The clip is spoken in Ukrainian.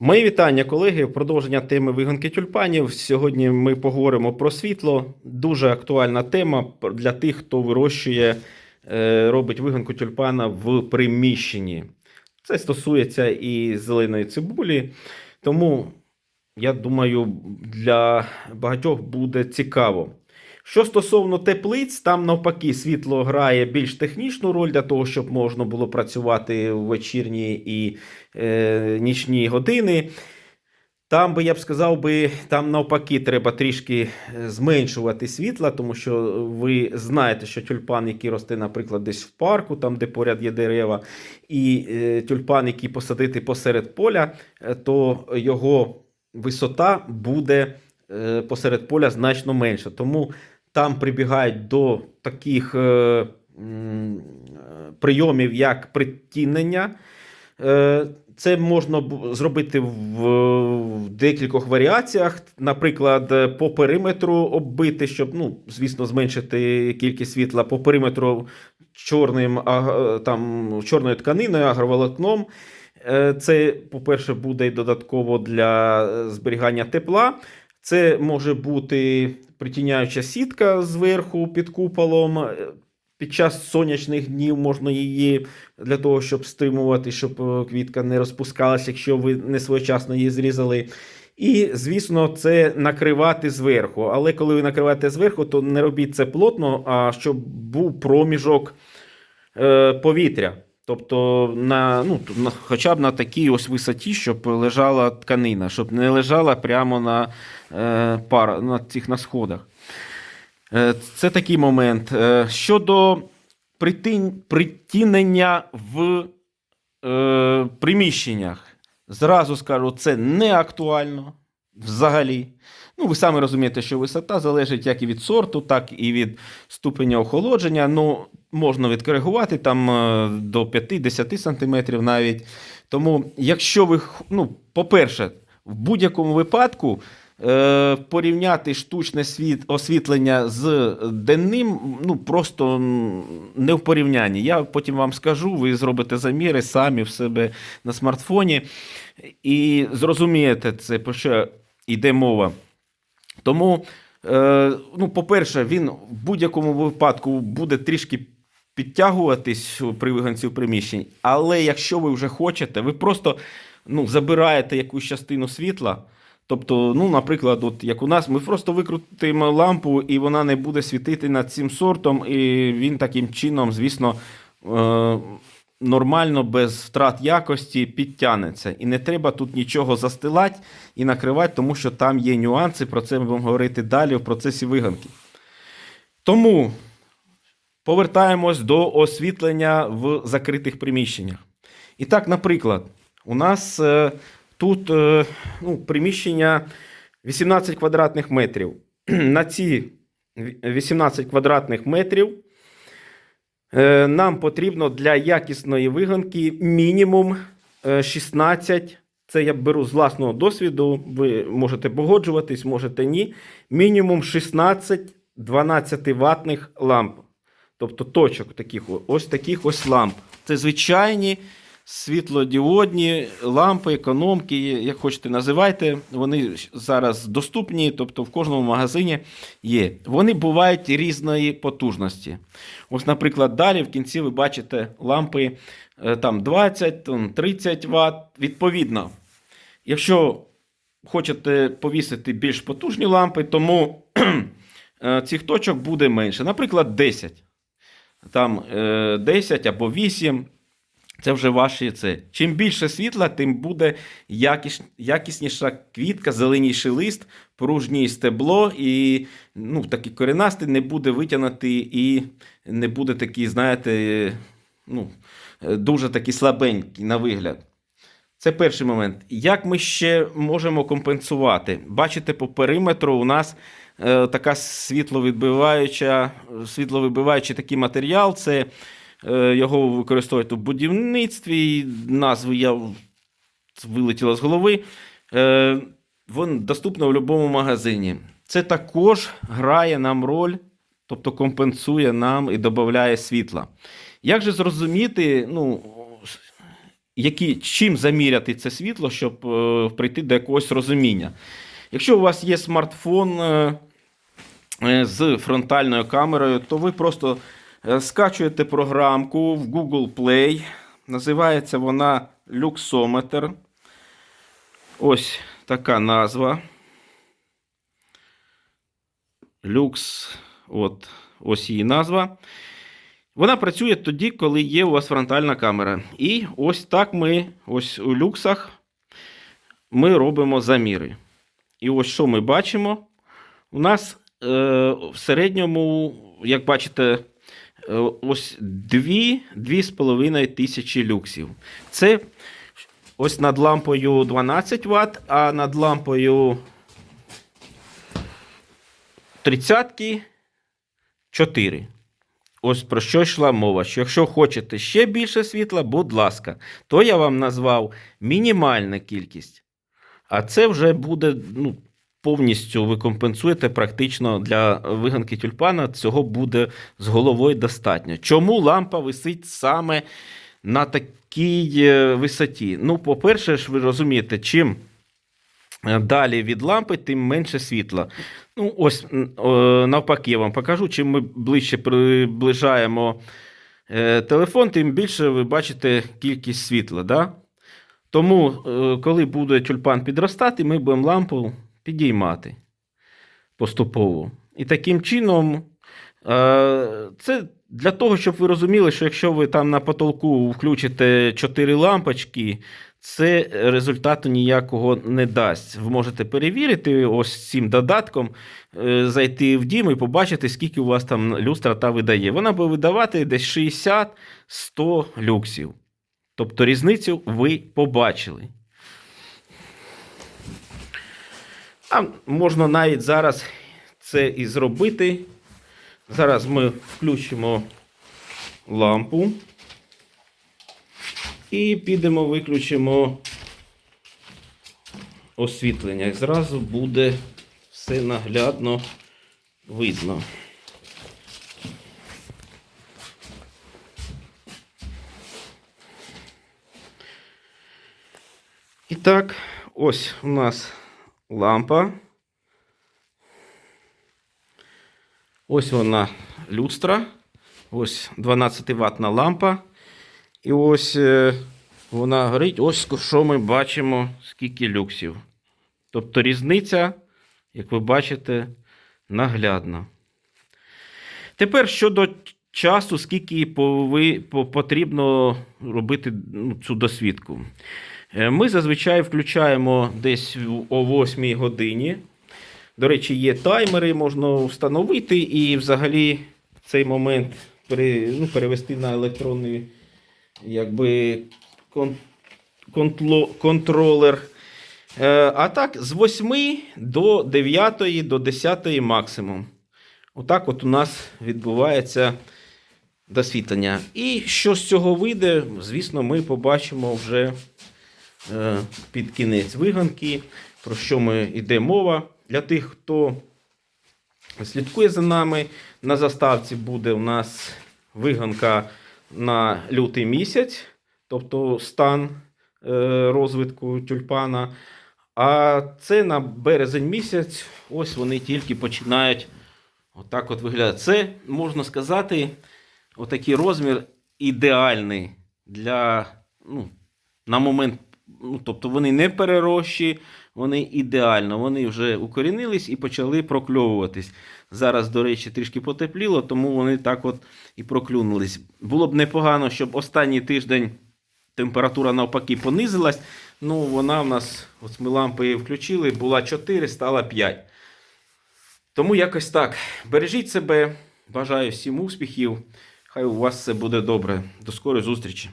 Мої вітання, колеги. Продовження теми вигонки тюльпанів. Сьогодні ми поговоримо про світло. Дуже актуальна тема для тих, хто вирощує, е, робить вигонку тюльпана в приміщенні. Це стосується і зеленої цибулі. Тому, я думаю, для багатьох буде цікаво. Що стосовно теплиць, там навпаки світло грає більш технічну роль для того, щоб можна було працювати в вечірні і е, нічні години. Там би я б сказав, би, там навпаки треба трішки е, зменшувати світла, тому що ви знаєте, що тюльпан, який росте, наприклад, десь в парку, там де поряд є дерева, і е, тюльпан, який посадити посеред поля, е, то його висота буде посеред поля значно менша. Тому там прибігають до таких е, е, прийомів, як притінення. Е, Це можна зробити в, в декількох варіаціях. Наприклад, е, по периметру оббити, щоб, ну, звісно, зменшити кількість світла по периметру чорним, аг- там, чорною тканиною, агроволокном. Е, Це, по-перше, буде додатково для е, зберігання тепла. Це може бути притіняюча сітка зверху під куполом. Е, Під час сонячних днів можна її для того, щоб стримувати, щоб е, квітка не розпускалася, якщо ви не своєчасно її зрізали. І, звісно, це накривати зверху. Але коли ви накриваєте зверху, то не робіть це плотно, а щоб був проміжок е, повітря. Тобто, на, ну, на, хоча б на такій ось висоті, щоб лежала тканина, щоб не лежала прямо на, е, пар, на цих на сходах. Е, Це такий момент. Е, Щодо притин- притінення в е, приміщеннях, зразу скажу, це не актуально взагалі. Ну, ви самі розумієте, що висота залежить як і від сорту, так і від ступеня охолодження. Ну, можна відкоригувати там е, до 5-10 см навіть. Тому, якщо ви, ну, по-перше, в будь-якому випадку е, порівняти штучне світ, освітлення з денним, ну просто не в порівнянні. Я потім вам скажу, ви зробите заміри самі в себе на смартфоні і зрозумієте це, про що йде мова. Тому, е, ну, по-перше, він в будь-якому випадку буде трішки підтягуватись при вигонці в приміщенні. Але якщо ви вже хочете, ви просто ну, забираєте якусь частину світла. Тобто, ну, наприклад, от як у нас, ми просто викрутимо лампу, і вона не буде світити над цим сортом, і він таким чином, звісно, е, нормально, без втрат якості підтягнеться. І не треба тут нічого застилати і накривати, тому що там є нюанси, про це ми будемо говорити далі в процесі виганки. Тому повертаємось до освітлення в закритих приміщеннях. І так, наприклад, у нас е, тут е, ну, приміщення 18 квадратних метрів. На ці 18 квадратних метрів нам потрібно для якісної виганки мінімум е, 16. Це я беру з власного досвіду. Ви можете погоджуватись, можете ні. Мінімум 16 12 ватних ламп. Тобто точок таких, ось таких ось ламп. Це звичайні світлодіодні лампи, економки, як хочете називайте. Вони зараз доступні, тобто в кожному магазині є. Вони бувають різної потужності. Ось, наприклад, далі в кінці ви бачите лампи е, там 20-30 Вт. Відповідно, якщо хочете повісити більш потужні лампи, тому е, цих точок буде менше. Наприклад, 10 там е, 10 або 8. Це вже ваші це. Чим більше світла, тим буде якісніша квітка, зеленіший лист, пружній стебло, і ну, такий коренастий не буде витягнутий і не буде такий, знаєте, ну, дуже такий слабенький на вигляд. Це перший момент. Як ми ще можемо компенсувати? Бачите, по периметру у нас е, така світловідбиваюча, світловибиваючий такий матеріал. Це його використовують у будівництві. Назви я в- вилетіло з голови. Е, він доступний в будь-якому магазині. Це також грає нам роль, тобто компенсує нам і додає світла. Як же зрозуміти, ну, які, чим заміряти це світло, щоб е, прийти до якогось розуміння. Якщо у вас є смартфон е, е, з фронтальною камерою, то ви просто е, скачуєте програмку в Google Play. Називається вона Luxometer. Ось така назва. Люкс, от, ось її назва. Вона працює тоді, коли є у вас фронтальна камера. І ось так ми, ось у люксах, ми робимо заміри. І ось що ми бачимо. У нас е, в середньому, як бачите, е, ось 2-2,5 тисячі люксів. Це ось над лампою 12 Вт, а над лампою 30 4. Ось про що йшла мова. Що якщо хочете ще більше світла, будь ласка, то я вам назвав мінімальна кількість. А це вже буде ну, повністю ви компенсуєте практично для виганки тюльпана. Цього буде з головою достатньо. Чому лампа висить саме на такій е, висоті? Ну, по-перше, ж ви розумієте, чим е, далі від лампи, тим менше світла. Ну, ось навпаки, я вам покажу. Чим ми ближче приближаємо е, телефон, тим більше ви бачите кількість світла. Да? Тому, коли буде тюльпан підростати, ми будемо лампу підіймати поступово. І таким чином, е, це для того, щоб ви розуміли, що якщо ви там на потолку включите 4 лампочки, це результату ніякого не дасть. Ви можете перевірити ось цим додатком, е, зайти в дім і побачити, скільки у вас там люстра та видає. Вона буде видавати десь 60-100 люксів. Тобто різницю ви побачили. А можна навіть зараз це і зробити. Зараз ми включимо лампу. І підемо, виключимо освітлення. І зразу буде все наглядно видно. І так, ось у нас лампа. Ось вона люстра. Ось 12 ватна лампа. І ось е, вона горить. Ось що ми бачимо, скільки люксів. Тобто різниця, як ви бачите, наглядна. Тепер щодо часу, скільки пови- по- потрібно робити ну, цю досвідку. Е, Ми зазвичай включаємо десь о 8 годині. До речі, є таймери, можна встановити і взагалі цей момент пере, ну, перевести на електронний якби, кон, контло- контролер. Е, а так, з 8 до 9, до 10 максимум. Отак от у нас відбувається досвітлення. І що з цього вийде, звісно, ми побачимо вже е, під кінець виганки, про що ми йде мова. Для тих, хто слідкує за нами, на заставці буде у нас виганка на лютий місяць, тобто стан е, розвитку тюльпана. А це на березень місяць, ось вони тільки починають отак от виглядати. Це, можна сказати, отакий розмір ідеальний для, ну, на момент, ну, тобто вони не перерощі, вони ідеально, вони вже укорінились і почали прокльовуватись. Зараз, до речі, трішки потепліло, тому вони так от і проклюнулись. Було б непогано, щоб останній тиждень температура навпаки понизилась. Ну, вона в нас, ось ми лампи включили, була 4, стала 5. Тому якось так. Бережіть себе, бажаю всім успіхів. Хай у вас все буде добре. До скорої зустрічі!